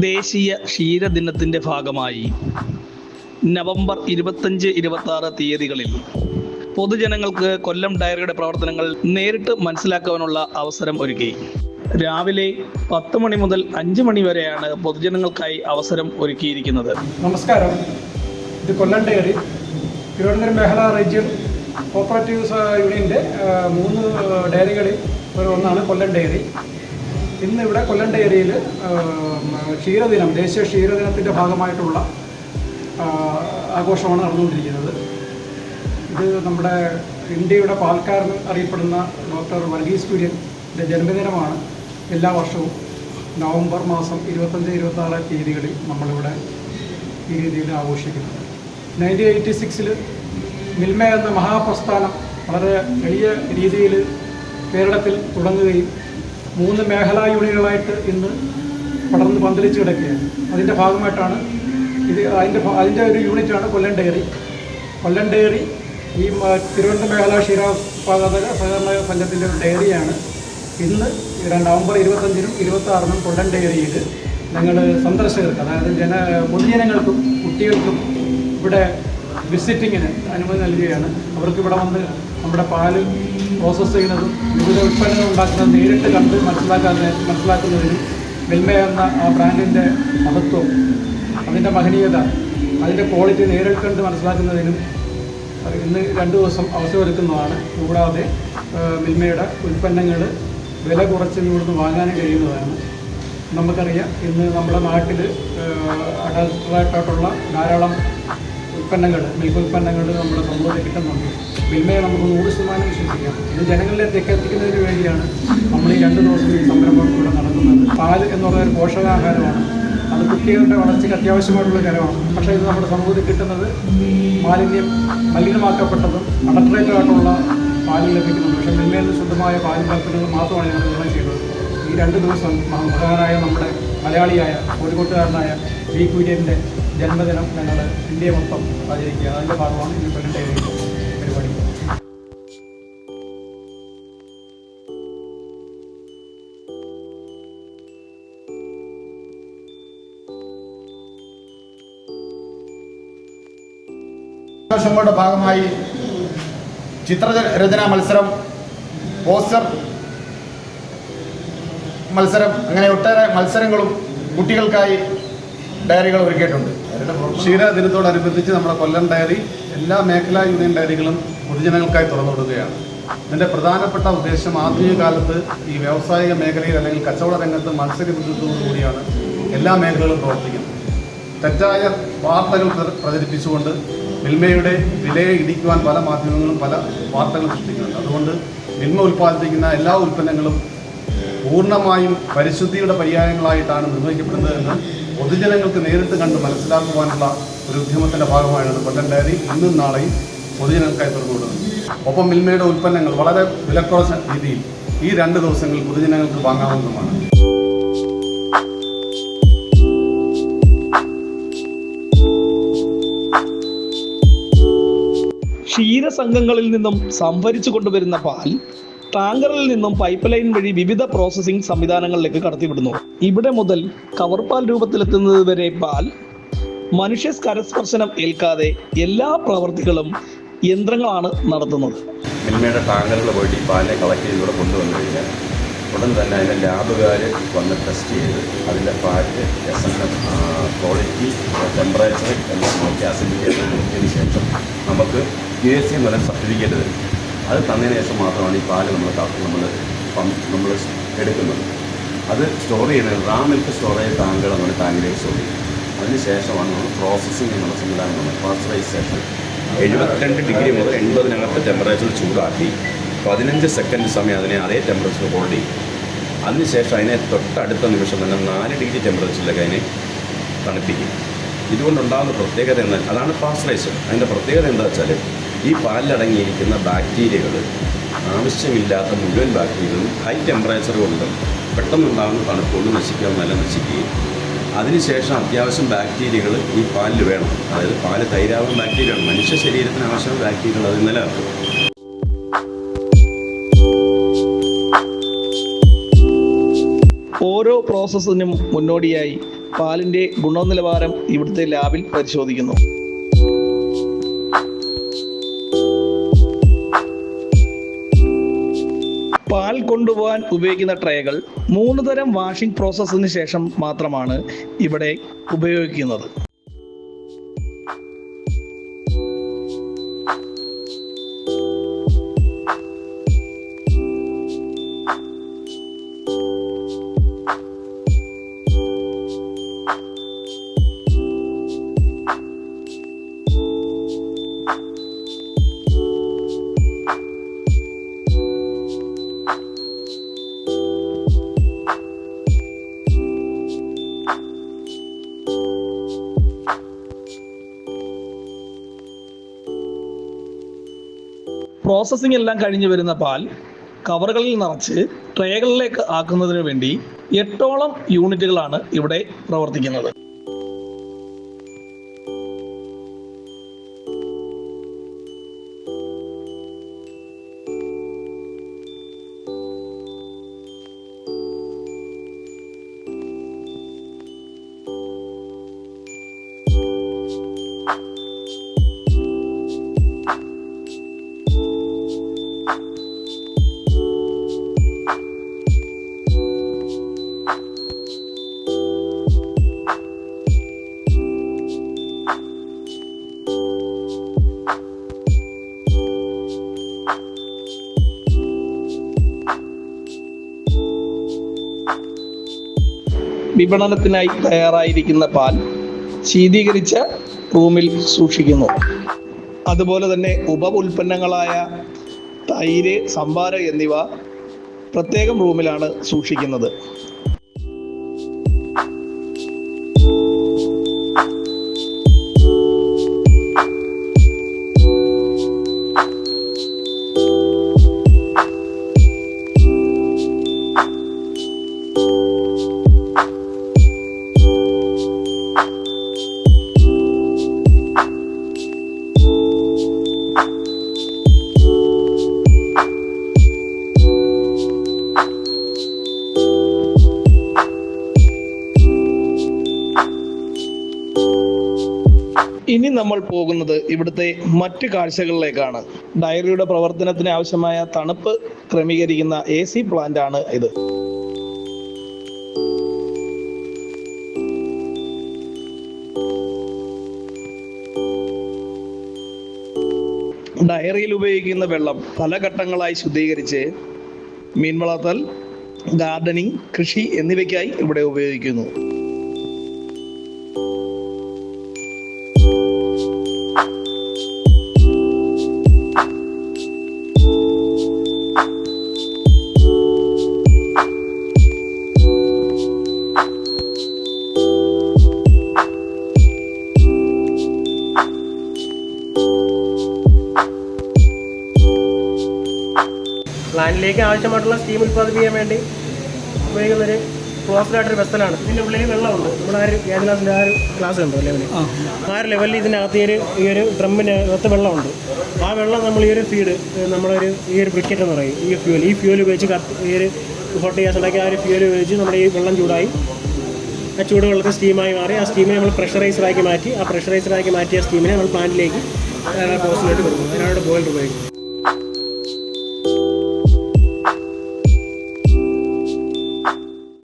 ദേശീയ ക്ഷീരദിനത്തിന്റെ ഭാഗമായി നവംബർ ഇരുപത്തഞ്ച് ഇരുപത്തി ആറ് തീയതികളിൽ പൊതുജനങ്ങൾക്ക് കൊല്ലം ഡയറിയുടെ പ്രവർത്തനങ്ങൾ നേരിട്ട് മനസ്സിലാക്കുവാനുള്ള അവസരം ഒരുക്കി. രാവിലെ പത്ത് മണി മുതൽ അഞ്ച് മണി വരെയാണ് പൊതുജനങ്ങൾക്കായി അവസരം ഒരുക്കിയിരിക്കുന്നത്. നമസ്കാരം. ഇത് കൊല്ലം ഡയറി തിരുവനന്തപുരം മേഖല റീജിയൻ കോപ്പറേറ്റീവ് യൂണിയന്റെ മൂന്ന് ഡയറികളിൽ ഒന്നാണ് കൊല്ലം ഡയറി. ഇന്ന് ഇവിടെ കൊല്ലണ്ട ഏരിയയിൽ ക്ഷീരദിനം ദേശീയ ക്ഷീരദിനത്തിന്റെ ഭാഗമായിട്ടുള്ള ആഘോഷമാണ് നടന്നുകൊണ്ടിരിക്കുന്നത്. ഇത് നമ്മുടെ ഇന്ത്യയുടെ പാൽക്കാരൻ അറിയപ്പെടുന്ന ഡോക്ടർ വർഗീസ് കുര്യന്റെ ജന്മദിനമാണ്. എല്ലാ വർഷവും നവംബർ മാസം ഇരുപത്തഞ്ച് ഇരുപത്താറ് തീയതികളിൽ നമ്മളിവിടെ ഈ രീതിയിൽ ആഘോഷിക്കുന്നത്. നയന്റീൻ എയ്റ്റി സിക്സിൽ മിൽമ എന്ന മഹാപ്രസ്ഥാനം വളരെ വലിയ രീതിയിൽ കേരളത്തിൽ തുടങ്ങുകയും മൂന്ന് മേഖലാ യൂണിയനുകളായിട്ട് ഇന്ന് പടർന്ന് പന്തലിച്ച് കിടക്കുകയാണ്. അതിന്റെ ഭാഗമായിട്ടാണ് ഇത് അതിന്റെ അതിന്റെ ഒരു യൂണിറ്റാണ് കൊല്ലം ഡയറി. കൊല്ലം ഡയറി ഈ തിരുവനന്തപുരം മേഖലാ ക്ഷീരോത്പാദക സഹകരണ സംഘത്തിന്റെ ഒരു ഡയറിയാണ്. ഇന്ന് നവംബർ ഇരുപത്തഞ്ചിനും ഇരുപത്താറിനും കൊല്ലം ഡയറിയിൽ ഞങ്ങൾ സന്ദർശകർക്ക് അതായത് ജന പൊതുജനങ്ങൾക്കും കുട്ടികൾക്കും ഇവിടെ വിസിറ്റിങ്ങിന് അനുമതി നൽകുകയാണ്. അവർക്ക് ഇവിടെ വന്ന് നമ്മുടെ പാൽ പ്രോസസ്സ് ചെയ്യുന്നതും വിവിധ ഉൽപ്പന്നങ്ങൾ ഉണ്ടാക്കുന്നത് നേരിട്ട് കണ്ട് മനസ്സിലാക്കാൻ മനസ്സിലാക്കുന്നതിനും മിൽമ എന്ന ആ ബ്രാൻഡിന്റെ മഹത്വം അതിന്റെ മഹനീയത അതിന്റെ ക്വാളിറ്റി നേരിട്ട് കണ്ട് മനസ്സിലാക്കുന്നതിനും ഇന്ന് രണ്ട് ദിവസം അവസരമൊരുക്കുന്നതാണ്. കൂടാതെ മിൽമയുടെ ഉൽപ്പന്നങ്ങൾ വില കുറച്ച് ഇവിടുന്ന് വാങ്ങാനും കഴിയുന്നതാണ്. നമുക്കറിയാം ഇന്ന് നമ്മുടെ നാട്ടിൽ അഡൾട്ടറായിട്ടുള്ള ധാരാളം ഉൽപ്പന്നങ്ങൾ മിൽക്ക് ഉൽപ്പന്നങ്ങൾ നമ്മുടെ സമൂഹത്തിൽ കിട്ടുന്നുണ്ട്. മിൽമയെ നമുക്ക് നൂറ് ശതമാനം വിശ്വസിക്കാം. ഇത് ജനങ്ങളിലേക്ക് എത്തിക്കുന്നതിന് വേണ്ടിയാണ് നമ്മൾ ഈ രണ്ട് ദിവസം ഈ സംരംഭം ഇവിടെ നടത്തുന്നത് പാൽ എന്ന് പറയുന്ന ഒരു പോഷകാഹാരമാണ്. അത് കുട്ടികളുടെ വളർച്ചയ്ക്ക് അത്യാവശ്യമായിട്ടുള്ള കരമാണ്. പക്ഷേ ഇത് നമ്മുടെ സമൂഹത്തിൽ കിട്ടുന്നത് മാലിന്യം മലിനമാക്കപ്പെട്ടതും അഡൾട്ടറേറ്റഡ് ആയിട്ടുള്ള പാലിൽ ലഭിക്കുന്നുണ്ട് പക്ഷേ മിൽമയിൽ നിന്ന് ശുദ്ധമായ പാൽ കൽപ്പിക്കുന്നത് മാത്രമാണ് ഞങ്ങൾ നിർണയം ചെയ്തത് ഈ രണ്ട് ദിവസം മഹാനായ നമ്മുടെ മലയാളിയായ കോഴിക്കോട്ടുകാരനായ വി കുര്യന്റെ ജന്മദിനം ഞങ്ങൾ ഇന്ത്യ മൊത്തം ആചരിക്കുക. അതിന്റെ ഭാഗമാണ് ഈ കൊല്ലം പരിപാടി. ആഘോഷങ്ങളുടെ ഭാഗമായി ചിത്രരചന മത്സരം പോസ്റ്റർ മത്സരം അങ്ങനെ ഒട്ടേറെ മത്സരങ്ങളും കുട്ടികൾക്കായി ഡയറികൾ ഒരുക്കിയിട്ടുണ്ട്. ക്ഷീര ദിനത്തോടനുബന്ധിച്ച് നമ്മുടെ കൊല്ലം ഡയറി എല്ലാ മേഖലാ യൂണിയൻ ഡയറികളും പൊതുജനങ്ങൾക്കായി തുറന്നു കൊടുക്കുകയാണ് ഇതിന്റെ പ്രധാനപ്പെട്ട ഉദ്ദേശം ആധുനിക കാലത്ത് ഈ വ്യാവസായിക മേഖലയിൽ അല്ലെങ്കിൽ കച്ചവട രംഗത്ത് മത്സരബുദ്ധിയോടുകൂടിയാണ് എല്ലാ മേഖലകളും പ്രവർത്തിക്കുന്നത്. തെറ്റായ വാർത്തകൾ പ്ര- പ്രചരിപ്പിച്ചുകൊണ്ട് മിൽമയുടെ വിലയെ ഇടിക്കുവാൻ പല മാധ്യമങ്ങളും പല വാർത്തകൾ സൃഷ്ടിക്കുന്നുണ്ട്. അതുകൊണ്ട് മിൽമ ഉൽപ്പാദിപ്പിക്കുന്ന എല്ലാ ഉൽപ്പന്നങ്ങളും പൂർണമായും പരിശുദ്ധിയുടെ പര്യായങ്ങളായിട്ടാണ് നിർവഹിക്കപ്പെടുന്നതെന്ന് പൊതുജനങ്ങൾക്ക് നേരിട്ട് കണ്ട് മനസ്സിലാക്കുവാനുള്ള ഒരു ഉദ്യമത്തിന്റെ ഭാഗമായാണ് കൊല്ലം ഡയറി ഇന്നും നാളെയും പൊതുജനങ്ങൾക്കായി തുറന്നുകൊടുക്കുന്നത് ഒപ്പം മിൽമയുടെ ഉൽപ്പന്നങ്ങൾ വളരെ വിലക്കുറച്ച രീതിയിൽ ഈ രണ്ട് ദിവസങ്ങളിൽ പൊതുജനങ്ങൾക്ക് വാങ്ങാവുന്നതുമാണ്. ക്ഷീരസംഘങ്ങളിൽ നിന്നും സംഭരിച്ചു കൊണ്ടുവരുന്ന പാൽ ടാങ്കറിൽ നിന്നും പൈപ്പ് ലൈൻ വഴി വിവിധ പ്രോസസ്സിംഗ് സംവിധാനങ്ങളിലേക്ക് കടത്തിവിടുന്നു. ഇവിടെ മുതൽ കവർപ്പാൽ രൂപത്തിലെത്തുന്നത് വരെ പാൽ മനുഷ്യ കരസ്പർശനം ഏൽക്കാതെ എല്ലാ പ്രവർത്തികളും യന്ത്രങ്ങളാണ് നടത്തുന്നത്. മിൽമയുടെ ഈ പാലിനെ കളക്ട് ചെയ്ത് ഇവിടെ കൊണ്ടുവന്നു കഴിഞ്ഞാൽ ഉടൻ തന്നെ അതിന്റെ ലാബുകാർ വന്ന് ടെസ്റ്റ് ചെയ്ത് അതിന്റെ fat S N M quality temperature എല്ലാം നോക്കി അസിഡിറ്റി നോക്കിയതിന് ശേഷം നമുക്ക് യു എസ് സി മുതൽ സർട്ടിഫിക്കറ്റ് തരും. അത് തന്നതിന് ശേഷം മാത്രമാണ് ഈ പാൽ നമ്മൾ നമ്മൾ നമ്മൾ എടുക്കുന്നത്. അത് സ്റ്റോർ ചെയ്യുന്നത് റാ മിൽക്ക് സ്റ്റോറേജ് ടാങ്കുകൾ നമ്മൾ ടാങ്കിലേക്ക് സ്റ്റോർ ചെയ്യും അതിന് ശേഷമാണ് നമ്മൾ പ്രോസസ്സിംഗ് എന്നുള്ള സംവിധാനം നമ്മൾ പാസ്റ്ററൈസേഷൻ എഴുപത്തിരണ്ട് ഡിഗ്രി മുതൽ എൺപതിനകത്ത് ടെമ്പറേച്ചർ ചൂടാക്കി പതിനഞ്ച് സെക്കൻഡ് സമയം അതിനെ അതേ ടെമ്പറേച്ചർ ഹോൾഡ് ചെയ്യും. അതിനുശേഷം അതിനെ തൊട്ടടുത്ത നിമിഷം തന്നെ നാല് ഡിഗ്രി ടെമ്പറേച്ചറിലേക്ക് അതിനെ തണുപ്പിക്കും. ഇതുകൊണ്ടുണ്ടാകുന്ന പ്രത്യേകത എന്നാൽ അതാണ് പാസ്റ്ററൈസർ അതിന്റെ പ്രത്യേകത എന്താ വെച്ചാൽ ഈ പാലിലടങ്ങിയിരിക്കുന്ന ബാക്ടീരിയകൾ ആവശ്യമില്ലാത്ത മുഴുവൻ ബാക്ടീരിയകളും ഹൈ ടെമ്പറേച്ചർ കൊണ്ട് പെട്ടെന്നുണ്ടാകുന്ന തണുപ്പുകൊണ്ട് നശിക്കാൻ നല്ല നശിക്കുകയും അതിനുശേഷം അത്യാവശ്യം ബാക്ടീരിയകൾ ഈ പാലിൽ വേണം. അതായത് പാൽ തൈരാവും ബാക്ടീരിയ വേണം മനുഷ്യ ശരീരത്തിന് ആവശ്യമായ ബാക്ടീരിയകൾ അത് നിലനിർത്തും ഓരോ പ്രോസസ്സിനും മുന്നോടിയായി പാലിന്റെ ഗുണനിലവാരം ഇവിടുത്തെ ലാബിൽ പരിശോധിക്കുന്നു. പാൽ കൊണ്ടുപോകാൻ ഉപയോഗിക്കുന്ന ട്രേകൾ മൂന്ന് തരം വാഷിംഗ് പ്രോസസ്സിന് ശേഷം മാത്രമാണ് ഇവിടെ ഉപയോഗിക്കുന്നത്. പ്രോസസ്സിംഗ് എല്ലാം കഴിഞ്ഞ് വരുന്ന പാൽ കവറുകളിൽ നിറച്ച് ട്രേകളിലേക്ക് ആക്കുന്നതിന് വേണ്ടി എട്ടോളം യൂണിറ്റുകളാണ് ഇവിടെ പ്രവർത്തിക്കുന്നത്. വിപണനത്തിനായി തയ്യാറായിരിക്കുന്ന പാൽ ശീതീകരിച്ച റൂമിൽ സൂക്ഷിക്കുന്നു. അതുപോലെ തന്നെ ഉപ ഉൽപ്പന്നങ്ങളായ തൈര് സംഭാരം എന്നിവ പ്രത്യേകം റൂമിലാണ് സൂക്ഷിക്കുന്നത്. ഇനി നമ്മൾ പോകുന്നത് ഇവിടുത്തെ മറ്റ് കാഴ്ചകളിലേക്കാണ്. ഡയറിയുടെ പ്രവർത്തനത്തിന് ആവശ്യമായ തണുപ്പ് ക്രമീകരിക്കുന്ന എ സി പ്ലാന്റ് ആണ് ഇത്. ഡയറിയിൽ ഉപയോഗിക്കുന്ന വെള്ളം പല ഘട്ടങ്ങളായി ശുദ്ധീകരിച്ച് മീൻ വളർത്തൽ ഗാർഡനിങ് കൃഷി എന്നിവയ്ക്കായി ഇവിടെ ഉപയോഗിക്കുന്നു. പ്ലാന്റിലേക്ക് ആവശ്യമായിട്ടുള്ള സ്റ്റീം ഉൽപ്പാദിപ്പിക്കാൻ വേണ്ടി ഉപയോഗിക്കുന്നൊരു ക്ലോസ്ഡ് ആയിട്ടൊരു വെസലാണ് ഇതിന്റെ ഉള്ളിൽ വെള്ളമുണ്ട്. നമ്മുടെ ആ ഒരു ഗ്യാസ് ഗ്ലാസിന്റെ ആ ഒരു ഗ്ലാസ് ഉണ്ടോ ലെവലിൽ ആ. ഒരു ലെവലിൽ ഇതിനകത്ത് ഈ ഒരു ഈ ഒരു ഡ്രമ്മിനകത്ത് വെള്ളമുണ്ട്. ആ വെള്ളം നമ്മൾ ഈ ഒരു ഫീഡ് നമ്മളൊരു ഈ ഒരു ബ്രിക്കറ്റ് എന്ന് പറയും. ഈ ഫ്യൂൽ ഈ ഫ്യൂൽ ഉപയോഗിച്ച് കത്ത് ഈ ഒരു ഹോട്ട് ഗ്യാസ് ഉണ്ടാക്കി ആ ഒരു ഫ്യൂൽ ഉപയോഗിച്ച് നമ്മുടെ ഈ വെള്ളം ചൂടായി. ആ ചൂടുവെള്ളത്തെ സ്റ്റീമായി മാറി. ആ സ്റ്റീമിനെ നമ്മൾ പ്രഷറൈസറാക്കി മാറ്റി. ആ പ്രഷറൈസറാക്കി മാറ്റിയ സ്റ്റീമിനെ നമ്മൾ പ്ലാന്റിലേക്ക് പോസ്റ്റിലേക്ക് കൊടുക്കും അതിനാണ് ബോയിലർ ഉപയോഗിക്കുന്നത്